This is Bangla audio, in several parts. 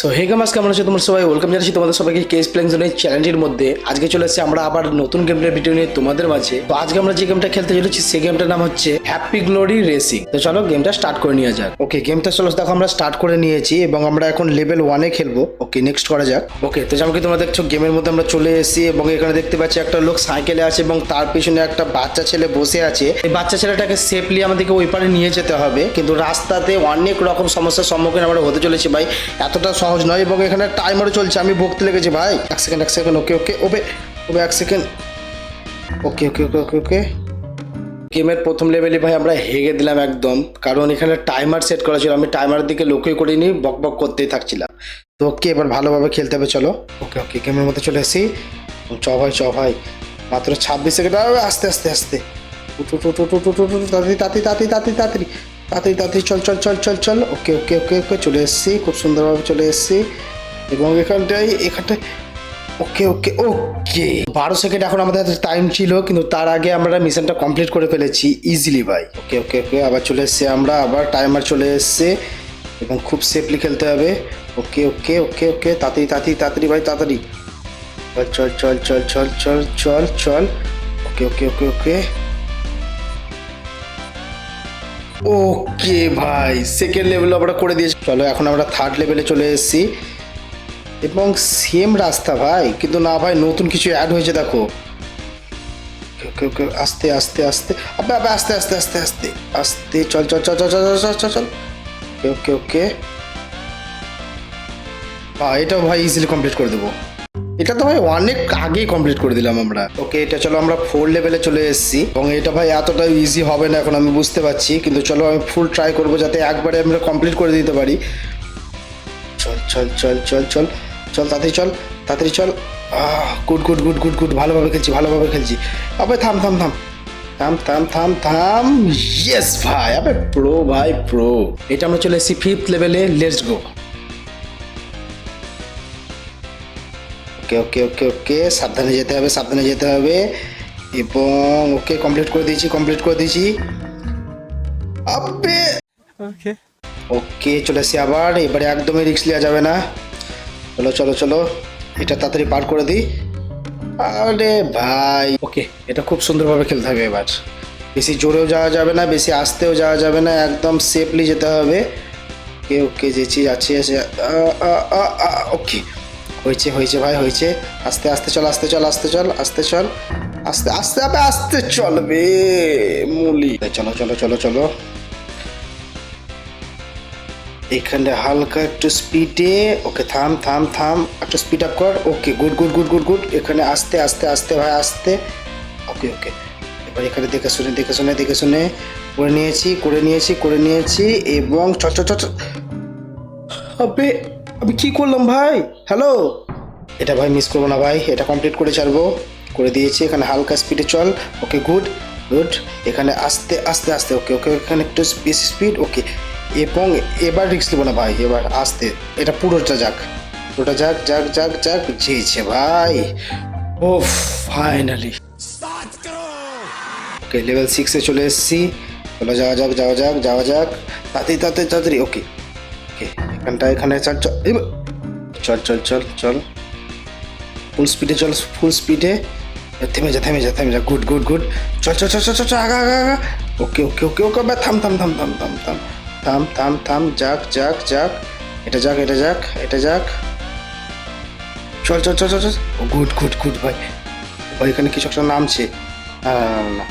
সো হে গামাস কেমন আছে? তোমার সবাই ওয়েলকাম জানাচ্ছি তোমাদের সবাইকে কেস প্লেইং জোনের চ্যালেঞ্জের মধ্যে। আজকে চলে এসেছি আমরা আবার নতুন গেম প্লে ভিডিও নিয়ে তোমাদের মাঝে। তো আজকে আমরা যে গেমটা খেলতে চলেছি, সেই গেমটার নাম হচ্ছে হ্যাপি গ্লোরি রেসিং তো চলো গেমটা স্টার্ট করে নিয়ে যাক। ওকে গেমটা চলো, দেখো আমরা স্টার্ট করে নিয়েছি এবং আমরা এখন লেভেল ওয়ানে খেলব। ওকে নেক্সট করা যাক। ওকে তো যেমন কি তোমরা দেখছ গেমের মধ্যে আমরা চলে এসেছি এবং এখানে দেখতে পাচ্ছি একটা লোক সাইকেলে আছে এবং তার পিছনে একটা বাচ্চা ছেলে বসে আছে। এই বাচ্চা ছেলেটাকে সেফলি আমাদেরকে ওই পারে নিয়ে যেতে হবে। কিন্তু রাস্তাতে অনেক রকম সমস্যার সম্মুখীন আমরা হতে চলেছি ভাই। এতটা সহজ নয় এবং এখানে টাইমারও চলছে। আমি বকতে লেগেছি ভাই। এক সেকেন্ড এক সেকেন্ড ওকে ওকে ওবে ওবে এক সেকেন্ড ওকে ওকে ওকে ওকে ওকে গেমের প্রথম লেভেলে ভাই আমরা হেগে দিলাম একদম। কারণ এখানে টাইমার সেট করা ছিল। আমি টাইমার দিকে লক্ষ্যই করিনি, বক বক করতেই থাকছিলাম। তো ওকে এবার ভালোভাবে খেলতে হবে, চলো। ওকে ওকে গেমের মধ্যে চলে আসি চ ভাই চ ভাই। মাত্র ছাব্বিশ সেকেন্ড আস্তে আস্তে আস্তে। তাড়াতাড়ি তাড়াতাড়ি তাড়াতাড়ি তাড়াতাড়ি তাড়াতাড়ি। তাড়াতাড়ি তাড়াতাড়ি চল চল চল চল চল ওকে ওকে ওকে ওকে চলে এসেছি খুব সুন্দরভাবে চলে এসেছি এবং এখানটায় এখানটায় ওকে ওকে ওকে বারো সেকেন্ড এখন আমাদের হাতে টাইম ছিল কিন্তু তার আগে আমরা মিশনটা কমপ্লিট করে ফেলেছি ইজিলি ভাই ওকে ওকে ওকে আবার চলে এসেছি আমরা আবার টাইমার চলে এসছে এবং খুব সেফলি খেলতে হবে ওকে ওকে ওকে ওকে তাড়াতাড়ি তাড়াতাড়ি তাড়াতাড়ি ভাই তাড়াতাড়ি চল চল চল চল চল চল চল ওকে ওকে ওকে ওকে ওকে ভাই সেকেন্ড লেভেল আমরা করে দিয়েছি। চলো, এখন আমরা থার্ড লেভেলে চলে এসেছি। এবং সেম রাস্তা ভাই, কিন্তু না ভাই, নতুন কিছু অ্যাড হয়েছে, দেখো। আস্তে আস্তে আস্তে। আবে আবে আস্তে আস্তে আস্তে আস্তে আস্তে, চল চল চল চল চল চল চল চল ওকে ওকে ওকে। হ্যাঁ এটাও ভাই ইজিলি কমপ্লিট করে দেবো। এটা তো ভাই অনেক আগেই কমপ্লিট করে দিলাম আমরা। ওকে এটা চলো আমরা ফোর লেভেলে চলে এসেছি। এবং এটা ভাই এতটা ইজি হবে না এখন আমি বুঝতে পারছি কিন্তু চলো আমি ফুল ট্রাই করব যাতে একবারে আমরা কমপ্লিট করে দিতে পারি। চল চল চল চল চল চল তাড়াতাড়ি চল তাড়াতাড়ি চল। Good good good good good ভালোভাবে খেলছি ভালোভাবে খেলছি। আবে থাম থাম থাম। থাম থাম থাম থাম। ইয়েস ভাই আবে প্রো ভাই প্রো এটা আমরা চলে এসেছি ফিফথ লেভেলে লেটস গো ওকে ওকে ওকে ওকে সাবধানে যেতে হবে সাবধানে যেতে হবে। এবং ওকে কমপ্লিট করে দিয়েছি কমপ্লিট করে দিয়েছি। আবে Okay. ওকে চলে এসছি আবার। এবারে একদমই রিস্ক নেওয়া যাবে না। চলো চলো চলো। এটা তাড়াতাড়ি পার করে দিই। আরে ভাই! ওকে এটা খুব সুন্দরভাবে খেলতে হবে এবার। বেশি জোরেও যাওয়া যাবে না বেশি আসতেও যাওয়া যাবে না একদম সেফলি যেতে হবে। ওকে ওকে যেছি যাচ্ছি ওকে। হয়েছে হয়েছে ভাই, হয়েছে। আস্তে আস্তে চল আস্তে চল আস্তে চল আস্তে চল। আস্তে আস্তে, আবে, আস্তে চলবে মুলি। চলো চলো চলো চলো। এখানে হালকা একটু স্পিডে ওকে, থাম থাম থাম। একটু স্পিড আপ কর। Okay, good good good good good. এখানে আস্তে আস্তে আস্তে ভাই, আস্তে। ওকে ওকে। এবার এখানে দেখে শুনে দেখে শুনে দেখে শুনে। করে নিয়েছি করে নিয়েছি করে নিয়েছি। এবং চ চ চ। আমি কি করলাম ভাই? হ্যালো এটা ভাই মিস করব না ভাই, এটা কমপ্লিট করে ছাড়বো। করে দিয়েছি, এখানে হালকা স্পিডে চল। ওকে গুড গুড এখানে আস্তে আস্তে আস্তে ওকে ওকে এখানে একটু বেশি স্পিড ওকে এবং এবার রিক্স দেবো না ভাই, এবার আস্তে। এটা পুরোটা যাক পুরোটা যাক যাক যাক যাক যেছে ভাই। ও ফাইনালি ওকে লেভেল সিক্সে চলে এসেছি। চলো যাওয়া যাক যাওয়া যাক যাওয়া যাক। তাড়াতাড়ি তাড়াতাড়ি তাড়াতাড়ি ওকে ওকে এখানটা এখানে চল চল চল চল। চল ফুল স্পিডে চল ফুল স্পিডে থেমে যা থেমে যা থেমে যা। গুড গুড গুড চল চল চল চল চল, আগা আগা আগা ওকে ওকে ওকে ওকে বা থাম থাম থাম থাম থাম থাম। থাম থাম থাম, যাক যাক যাক। এটা যাক এটা যাক এটা যাক। চল চল চল চল চল। গুড গুড গুড ভাই ভাই, এখানে কিছু একটা নামছে। না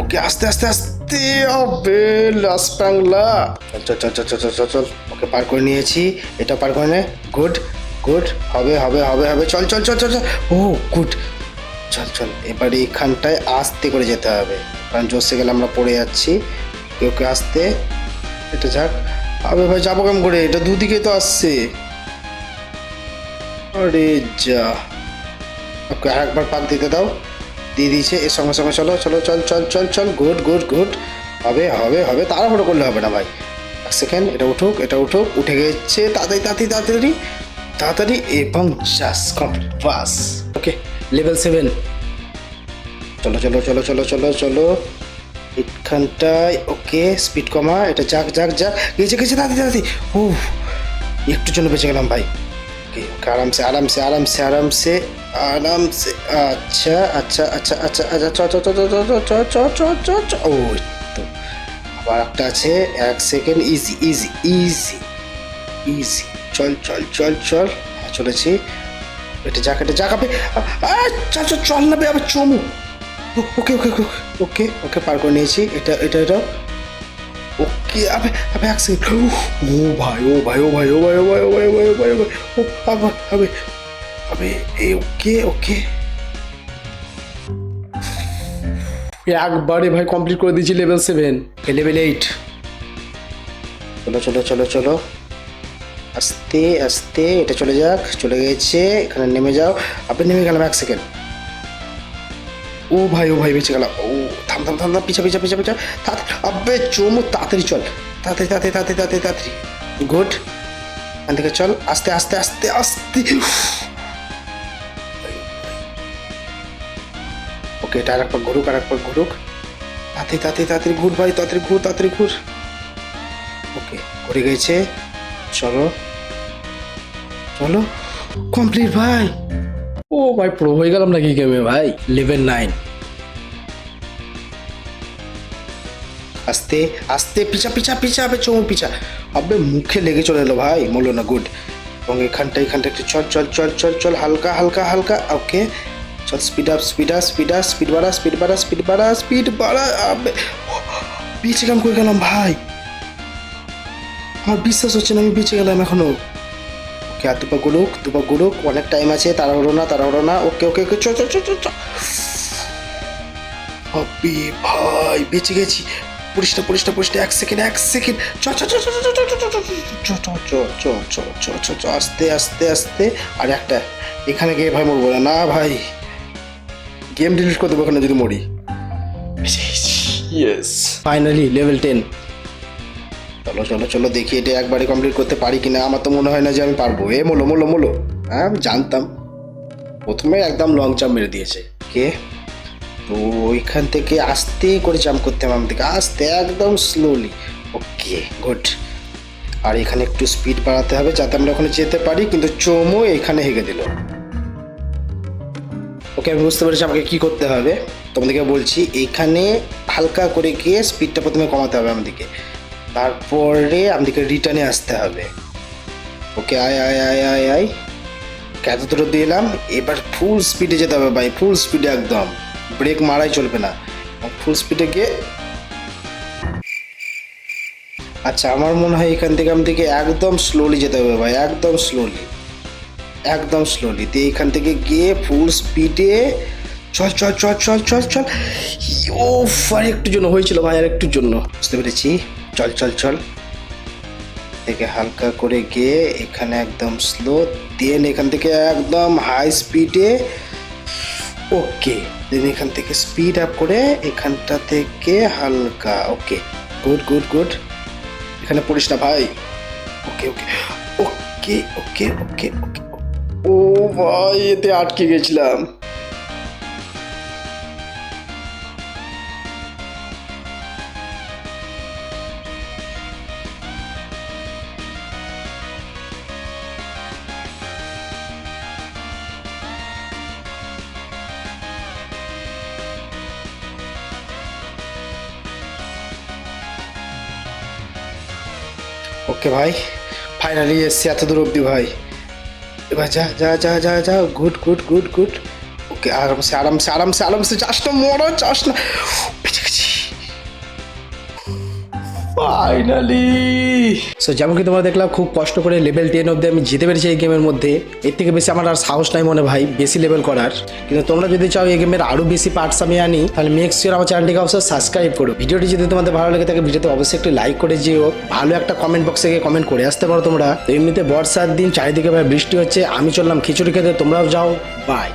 ওকে আস্তে আস্তে আস্তে। অবে লাস বাংলা চল চল চল চল চল চল ওকে পার করে নিয়েছি এটা পার করে নে গুড গুড হবে হবে হবে হবে চল চল চল চল চল ও গুড চল চল এবার এইখানটায় আস্তে করে যেতে হবে কারণ জোসে গেলে আমরা পড়ে যাচ্ছি ওকে ওকে আস্তে এটা যাক আবে ভাই যাব কেমন করে এটা দুদিকে তো আসছে আরে যা ওকে আর একবার পাক দিতে দাও দিয়ে দিয়েছে, এর সঙ্গে সঙ্গে চলো চলো, চল চল চল চল, গুড গুড গুড। হবে হবে হবে, তাড়াহুড়ো করলে হবে না ভাই। এক সেকেন্ড, এটা উঠুক এটা উঠুক, উঠে গেছে, তাড়াতাড়ি তাড়াতাড়ি তাড়াতাড়ি তাড়াতাড়ি, এবং জাস কমপ্লিট বাস। ওকে লেভেল সেভেন চলো চলো চলো চলো চলো চলো। এখানটায় ওকে স্পিড কমা, এটা যাক যাক যাক। গেছে গেছে দাদি দাদি ও একটু জন্য বেঁচে গেলাম ভাই। আরামসে আরামসে আরামসে আরামসে আরামসে আচ্ছা আচ্ছা আচ্ছা আচ্ছা আচ্ছা চ চ চ চ চ চ চ চ চ ও তো আবার একটা আছে এক second easy easy easy easy চল চল চল চল হ্যাঁ চলেছি এটা যাক এটা যাক আবে আ, চল চল চল না আবার চমু ওকে ওকে ওকে ওকে ওকে পার করে নিয়েছি এটা এটা এটা আবে এক সেকেন্ড ও ভাই ও ভাই ও ভাই ও ভাই ও ভাই ও ভাই ও ভাই ও ভাই ও ভাই ও আবে আবে আবে এই ওকে ওকে একবারে ভাই কমপ্লিট করে দিয়েছি লেভেল সেভেন লেভেল এইট চলো চলো চলো চলো আস্তে আস্তে এটা চলে যাক চলে গেছে এখানে নেমে যাও আপনি নেমে গেলাম এক সেকেন্ড ও ভাই ও ভাই বেঁচে গেলাম ও থাম থাম থাম থাম, পিছা পিছা পিছা পিছা, তাড়াতাড়ি আবে চমু, তাড়াতাড়ি চল। তাড়াতাড়ি তাড়াতাড়ি তাড়াতাড়ি তাড়াতাড়ি তাড়াতাড়ি। গুড। এখান থেকে চল, আস্তে আস্তে আস্তে আস্তে। ওকে, এটা আর একবার ঘুরুক আর একবার ঘুরুক। তাড়াতাড়ি তাড়াতাড়ি তাড়াতাড়ি ঘুর ভাই, তাড়াতাড়ি ঘুর তাড়াতাড়ি ঘুর। ওকে, ঘুরে গেছে। চলো। চলো। কমপ্লিট ভাই। ও ভাই, প্রো হয়ে গেলাম নাকি গেমে ভাই? লেভেল নাইন আস্তে আস্তে, পিছা পিছা পিছা, আবে চমু, পিছা। আবে মুখে লেগে চলে এলো ভাই বলল না গুড। এবং এখানটা এখানটা একটু চল চল চল চল চল, হালকা হালকা হালকা, ওকে। চল speed up speed up speed up speed বাড়া স্পিড বাড়া স্পিড বাড়া স্পিড বাড়া, আবে। পিছে কাম করে গেলাম ভাই? আমার বিশ্বাস হচ্ছে না, আমি বেঁচে গেলাম এখনও। ওকে, আর দুপা গুরুক দুপা গুরুক অনেক টাইম আছে, তাড়াহুড়ো না তাড়াহুড়ো না। ওকে ওকে ওকে চ চ চ চ ভাই, বেঁচে গেছি। পুলিশটা পুলিশটা পুলিশটা এক সেকেন্ড এক সেকেন্ড চ চ চ চ চ চ চ চ চ চ চ চ চ চ আস্তে আস্তে আস্তে আর একটা এখানে গিয়ে ভাই মরবো না না ভাই গেম ডিলিট করে দেবো এখানে যদি মরি ইয়েস ফাইনালি লেভেল টেন চলো চলো চলো দেখি এটা একবারে কমপ্লিট করতে পারি কিনা আমার তো মনে হয় না যে আমি পারব এ মোলো মোলো মোলো হ্যাঁ আমি জানতাম প্রথমে একদম লং জাম্প মেরে দিয়েছে কে তো ওইখান থেকে আস্তে করে জাম্প করতে হবে আমাদেরকে। আস্তে, একদম স্লোলি ওকে গুড আর এখানে একটু স্পিড বাড়াতে হবে যাতে আমরা ওখানে যেতে পারি, কিন্তু চোমো এখানে হেগে দিল। ওকে আমি বুঝতে পেরেছি আমাকে কী করতে হবে। তোমাদেরকে বলছি, এখানে হালকা করে গিয়ে স্পিডটা প্রথমে কমাতে হবে আমাদেরকে। তারপরে আমাদেরকে রিটার্নে আসতে হবে। ওকে আয় আয় আয় আয় আয়। এত দূর দিলাম এবার ফুল স্পিডে যেতে হবে ভাই ফুল স্পিডে একদম। ব্রেক মারাই চলবে না। ফুল স্পিডে গিয়ে আচ্ছা আমার মনে হয় এখান থেকে আমি থেকে একদম স্লোলি যেতে হবে ভাই, একদম স্লোলি একদম স্লোলি দিয়ে এখান থেকে গিয়ে ফুল স্পিডে চল চল চল চল চল চল। ও আর একটু জন্য হয়েছিল ভাই, আর একটুর জন্য। বুঝতে পেরেছি? চল চল চল। থেকে হালকা করে গিয়ে এখানে একদম স্লো দেন এখান থেকে একদম হাই স্পিডে ওকে দেন এখান থেকে স্পিড আপ করে এখানটা থেকে হালকা ওকে গুড গুড গুড এখানে পড়িস না ভাই। ওকে ওকে ওকে ওকে ওকে ওকে ও ভাই, এতে আটকে গেছিলাম। ওকে ভাই ফাইনালি এসছি এত দূর অব্দি ভাই। এবার যা যা যা যা যা good good good good okay, আরামসে আরামসে আরামসে আরামসে যাস না মরো না। ফাইনালি সো যেমন কি তোমরা দেখলাম, খুব কষ্ট করে লেভেল টেন অব্দি আমি যেতে পেরেছি এই গেমের মধ্যে। এর থেকে বেশি আমার আর সাহস নাই মনে ভাই, বেশি লেভেল করার। কিন্তু তোমরা যদি চাও এই গেমের আরও বেশি পার্টস আমি আনি, তাহলে মেক শিওর আমার চ্যানেলটিকে অবশ্যই সাবস্ক্রাইব করো। ভিডিওটি যদি তোমাদের ভালো লাগে থাকে ভিডিওতে অবশ্যই একটি লাইক করে যেও। ভালো একটা কমেন্ট বক্সে গিয়ে কমেন্ট করে আসতে পারো তোমরা। তো এমনিতে বর্ষার দিন, চারিদিকে ভাই বৃষ্টি হচ্ছে, আমি চললাম খিচুড়ি খেতে, তোমরাও যাও বাই